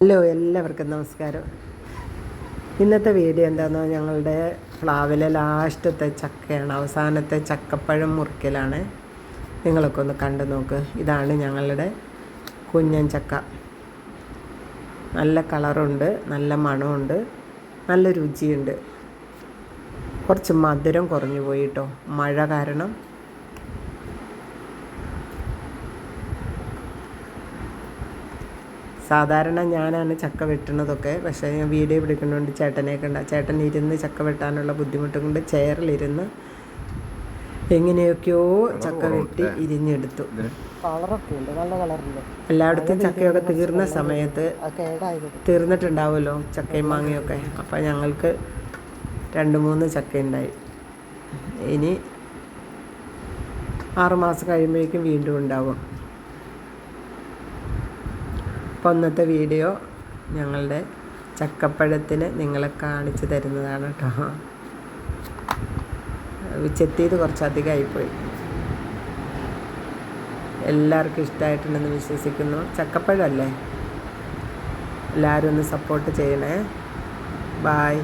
Hello എല്ലാവർക്കും നമസ്കാരം. ഇന്നത്തെ വീഡിയോ എന്താണെന്നോ ഞങ്ങളുടെ പ്ലാവിലെ ലാസ്റ്റത്തെ ചക്കയാണ് അവസാനത്തെ ചക്കപ്പഴം മുറിക്കലാണ്. നിങ്ങളൊക്കെ ഒന്ന് കണ്ടു നോക്ക്. ഇതാണ് ഞങ്ങളുടെ കുഞ്ഞൻ ചക്ക. നല്ല കളറുണ്ട് നല്ല മണമുണ്ട് നല്ല രുചിയുണ്ട്. കുറച്ച് മധുരം കുറഞ്ഞു പോയി കേട്ടോ. മഴ കാരണം സാധാരണ ഞാനാണ് ചക്ക വെട്ടുന്നതൊക്കെ. പക്ഷേ ഞാൻ വീഡിയോ പിടിക്കുന്നതുകൊണ്ട് ചേട്ടനെ കണ്ട ചേട്ടൻ ഇരുന്ന് ചക്ക വെട്ടാനുള്ള ബുദ്ധിമുട്ട് കൊണ്ട് ചെയറിലിരുന്ന് എങ്ങനെയൊക്കെയോ ചക്ക വെട്ടി ഇരിഞ്ഞെടുത്തു. എല്ലായിടത്തും ചക്കയൊക്കെ തീർന്ന സമയത്ത് തീർന്നിട്ടുണ്ടാവുമല്ലോ ചക്കയും മാങ്ങയൊക്കെ. അപ്പം ഞങ്ങൾക്ക് രണ്ട് മൂന്ന് ചക്ക ഉണ്ടായി ഇനി ആറുമാസം കഴിയുമ്പോഴേക്കും വീണ്ടും ഉണ്ടാവും. അപ്പോൾ ഇന്നത്തെ വീഡിയോ ഞങ്ങളുടെ ചക്കപ്പഴത്തിന് നിങ്ങളെ കാണിച്ചു തരുന്നതാണ് കേട്ടോ ചെത്തിയത് കുറച്ചധികമായിപ്പോയി. എല്ലാവർക്കും ഇഷ്ടമായിട്ടുണ്ടെന്ന് വിശ്വസിക്കുന്നു. ചക്കപ്പഴമല്ലേ? എല്ലാവരും ഒന്ന് സപ്പോർട്ട് ചെയ്യണേ. ബായ്